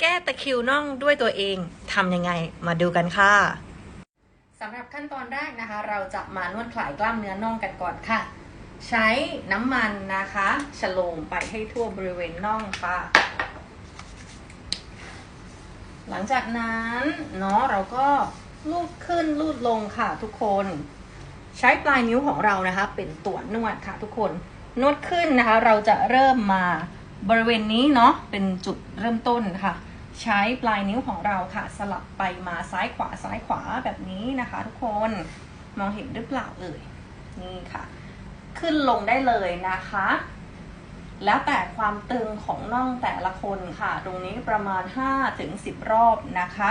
แก้ตะคิวน่องด้วยตัวเองทำยังไงมาดูกันค่ะสำหรับขั้นตอนแรกนะคะ เราจะมานวดคลายกล้ามเนื้อน่องกันก่อนค่ะ ใช้น้ำมันนะคะฉโลมไปให้ทั่วบริเวณน่องค่ะ หลังจากนั้นเนาะเราก็ลูดขึ้นลูดลงค่ะทุกคน ใช้ปลายนิ้วของเรานะคะ เป็นตัวนวดค่ะทุกคนนวดขึ้นนะคะ เราจะเริ่มมา บริเวณนี้เนาะเป็นจุดเริ่มต้นค่ะ ใช้ปลายนิ้วของเราค่ะ สลับไปมาซ้ายขวาซ้ายขวาแบบนี้นะคะ ทุกคนมองเห็นหรือเปล่าเอ่ยนี่ค่ะ ขึ้นลงได้เลยนะคะ แล้วแต่ความตึงของน่องแต่ละคนค่ะ ตรงนี้ประมาณ5ถึง10 รอบนะคะ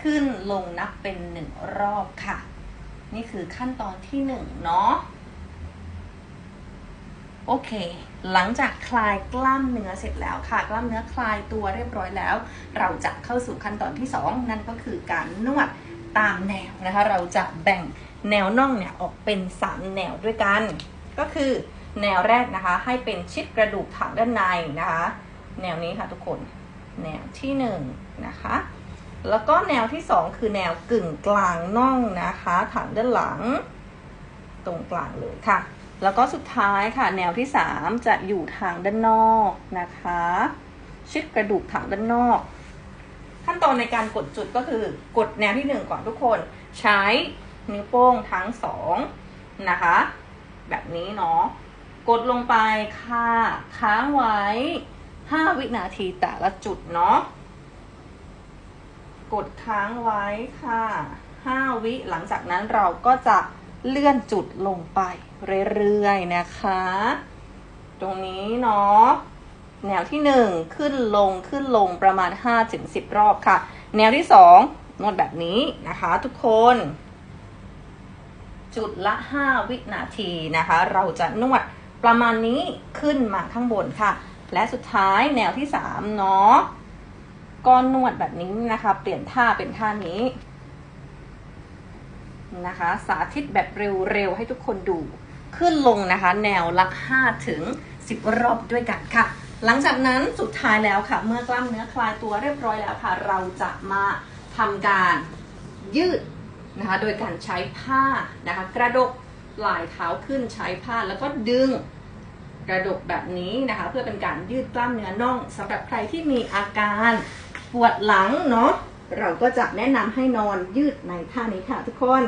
ขึ้นลงนับเป็น 1 รอบค่ะ นี่คือขั้นตอนที่ 1 เนาะ โอเค หลังจากคลายกล้ามเนื้อเสร็จแล้วค่ะ กล้ามเนื้อคลายตัวเรียบร้อยแล้ว เราจะเข้าสู่ขั้นตอนที่ 2 นั่นก็คือการนวดตามแนวนะคะ เราจะแบ่งแนวน่องเนี่ยออกเป็น 3 แนวด้วยกัน ก็คือแนวแรกนะคะ ให้เป็นชิดกระดูกฐานด้านในนะคะ แนวนี้ค่ะทุกคน แนวที่1นงนะคะ แล้วก็แนวที่ 2 คือแนวกึ่งกลางน่องนะคะ ฐานด้านหลัง ตรงกลางเลยค่ะ แล้วก็สุดท้ายค่ะแนวที่ 3 จะอยู่ทางด้านนอกนะคะ ชิดกระดูกฐานด้านนอก ขั้นตอนในการกดจุดก็คือกดแนวที่ 1 ก่อนทุกคน ใช้นิ้วโป้งทั้งสองนะคะ แบบนี้เนาะกดลงไปค่ะ ค้างไว้ 5 วินาทีแต่ละจุดเนาะกดค้างไว้ค่ะ 5 วิหลังจากนั้นเราก็จะ เลื่อนจุดลงไปเรื่อยๆนะคะ ตรงนี้เนาะแนวที่ 1 ขึ้นลงขึ้นลงประมาณ 5-10 รอบค่ะ แนวที่ 2 นวดแบบนี้นะคะทุกคน จุดละ 5 วินาทีนะคะ เราจะนวดประมาณนี้ขึ้นมาข้างบนค่ะ และสุดท้ายแนวที่ 3 เนาะก็นวดแบบนี้นะคะ เปลี่ยนท่าเป็นท่านี้ นะคะ สาธิตแบบเร็วๆ ให้ทุกคนดู ขึ้นลงนะคะ แนวละ5ถึง 10 รอบด้วยกันค่ะ หลังจากนั้นสุดท้ายแล้วค่ะ เมื่อกล้ามเนื้อคลายตัวเรียบร้อยแล้วค่ะ เราจะมาทำการยืดนะคะ โดยการใช้ผ้านะคะ กระดกปลายเท้าขึ้นใช้ผ้าแล้วก็ดึงกระดกแบบนี้นะคะ เพื่อเป็นการยืดกล้ามเนื้อน่องสำหรับใครที่มีอาการปวดหลังเนาะ เราก็จะแนะนำให้นอนยืดในท่านี้ค่ะทุกคน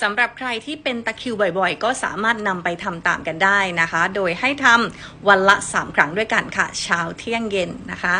สำหรับใครที่เป็นตะคิวบ่อยๆ ก็สามารถนำไปทำตามกันได้นะคะ โดยให้ทำวันละ 3 ครั้งด้วยกันค่ะ เช้าเที่ยงเย็นนะคะ